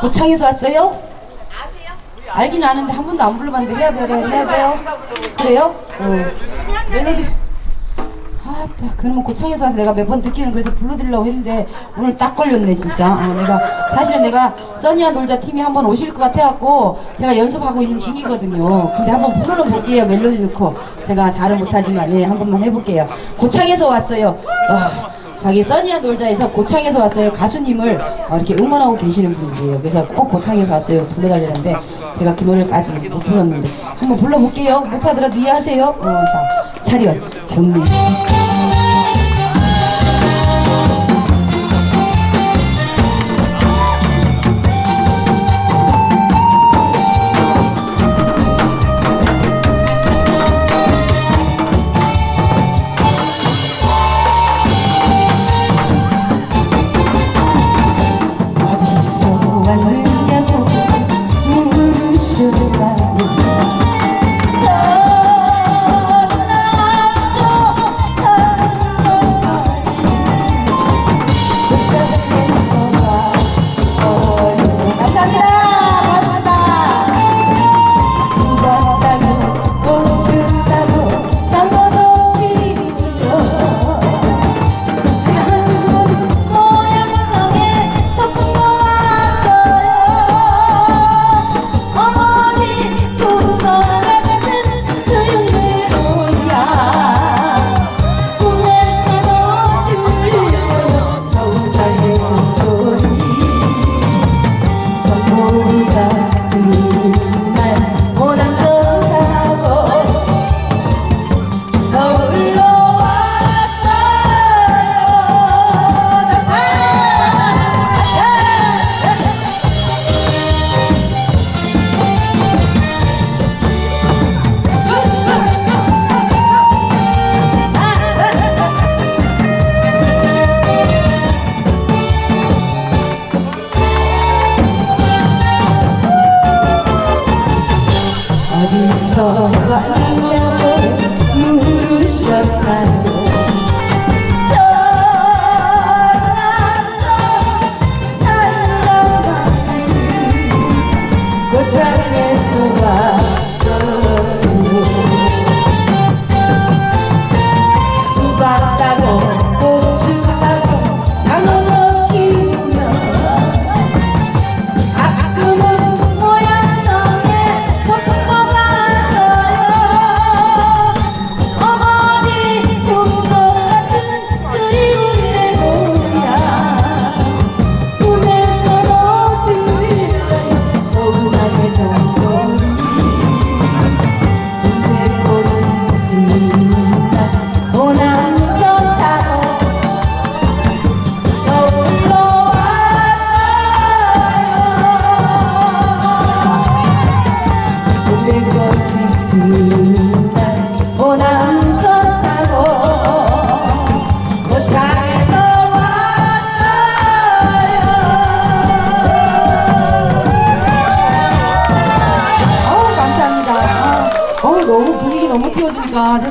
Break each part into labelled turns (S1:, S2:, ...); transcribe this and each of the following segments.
S1: 고창에서 왔어요? 알긴 아는데 한 번도 안 불러봤는데 해야 돼요, 해야 돼요. 그래요? 어. 멜로디. 아, 딱 그러면 고창에서 와서 내가 몇 번 듣기는 그래서 불러드리려고 했는데 오늘 딱 걸렸네 진짜. 어, 내가 사실은 내가 써니와 놀자 팀이 한 번 오실 것 같아갖고 제가 연습하고 있는 중이거든요. 근데 한번 불러는 볼게요 멜로디 넣고 제가 잘은 못하지만 예, 한 번만 해볼게요. 고창에서 왔어요. 와, 자기 써니와 놀자에서 고창에서 왔어요 가수님을 어, 이렇게 응원하고 계시는 분들이에요. 그래서 꼭 고창에서 왔어요 불러달라는데 제가 그 노래까지 못 불렀는데 한번 불러볼게요. 못하더라도 이해하세요. 어, 자 차렷 경례.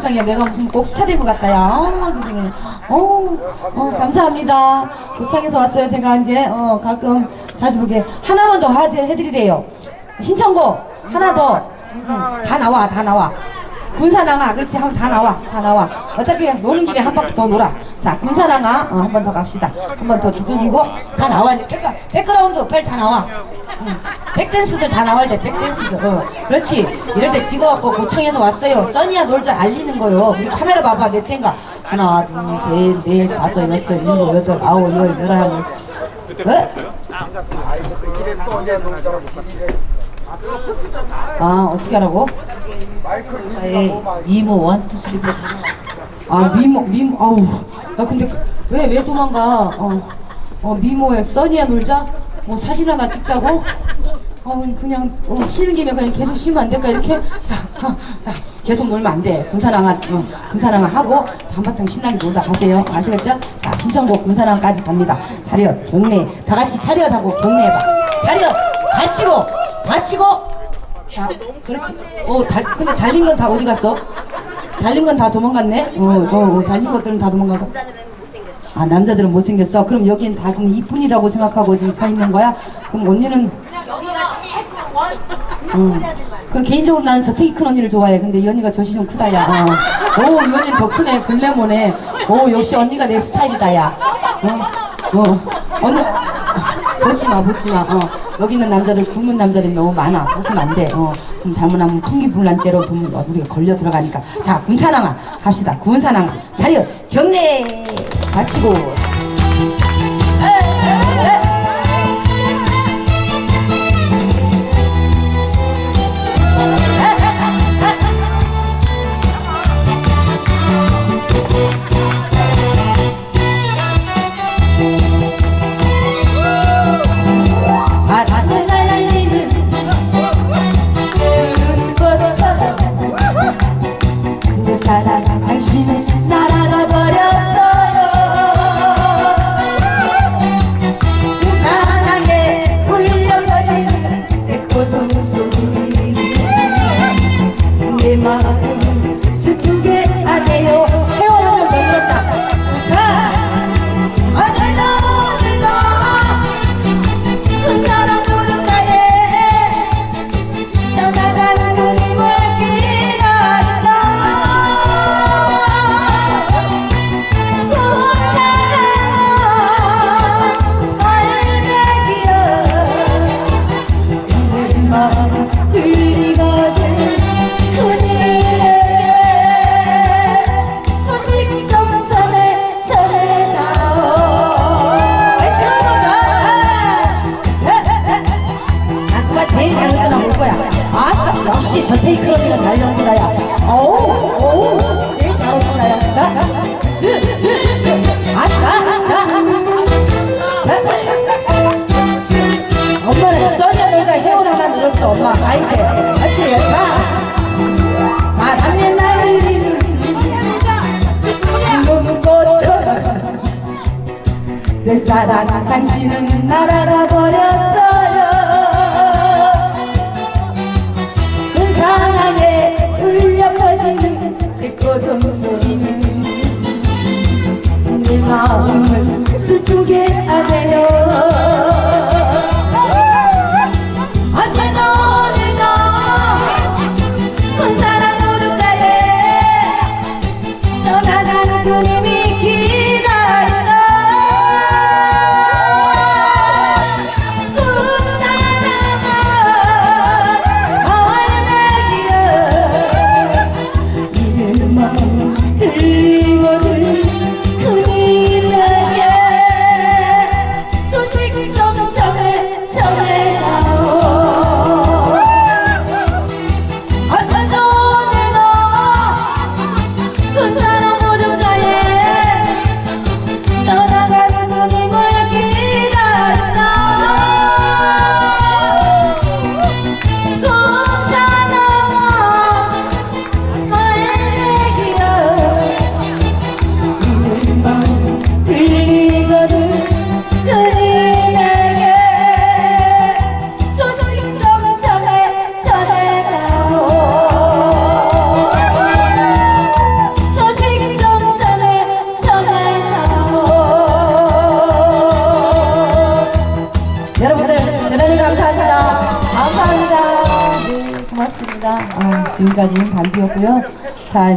S1: 세상에 내가 무슨 꼭 스타 된것 같다야. 어 세상에. 어우 어, 감사합니다. 고창에서 왔어요. 제가 이제 어, 가끔 자주 보게. 하나만 더 하- 해드리래요. 신청곡. 하나 더. 음, 다 나와 다 나와 군사낭아 그렇지. 한번 다 나와 다 나와. 어차피 노는 김에 한 바퀴 더 놀아. 자 군사낭아 어, 한번 더 갑시다. 한 번 더 두들기고 다 나와. 이제 백가, 백그라운드 빨리 다 나와. 응. 백댄스들 다 나와야 돼 백댄스들. 어. 그렇지. 이럴 때 찍어갖고 고창에서 왔어요. 써니야 놀자 알리는 거요. 우리 카메라 봐봐 몇 대인가. 하나 둘셋넷 다섯 여섯 일곱 여덟 아홉 열 열하나 어? 아 어떻게 하라고?
S2: 저의 이모 원투 쓰리 포.
S1: 아 미모 미모 아우. 나 근데 왜왜 도망가? 어, 어 미모에 써니야 놀자? 뭐 사진 하나 찍자고? 어 그냥 어, 쉬는 김에 그냥 계속 쉬면 안 될까 이렇게? 자, 어, 자 계속 놀면 안돼. 군사랑아 어, 군사랑아 하고 한바탕 신나게 놀다 가세요. 아시겠죠? 자 신청곡 군사랑까지 갑니다. 차렷 경례. 다 같이 차렷하고 경례해봐. 차렷 받치고 마치고 자, 그렇지. 어, 달, 근데 달린 건 다 어디 갔어? 달린 건 다 도망갔네? 어, 어, 어, 달린 것들은 다 도망가고. 아, 남자들은 못생겼어. 그럼 여긴 다 그럼 이쁜이라고 생각하고 지금 서 있는 거야? 그럼 언니는. 음. 그 개인적으로 나는 저 되게 큰 언니를 좋아해. 근데 이 언니가 젖이 좀 크다, 야. 어. 오, 이 언니는 더 크네. 글래모네. 오, 역시 언니가 내 스타일이다, 야. 어, 어. 언니, 아, 보지 마, 보지 마. 어. 여기는 남자들 굶은 남자들이 너무 많아. 웃으면 안 돼. 어, 그럼 잘못하면 풍기불란죄로 돈 어, 우리가 걸려 들어가니까. 자, 군사낭아 갑시다. 군사낭아 자리요. 경례 마치고. 지금까지는 반비였고요. 자.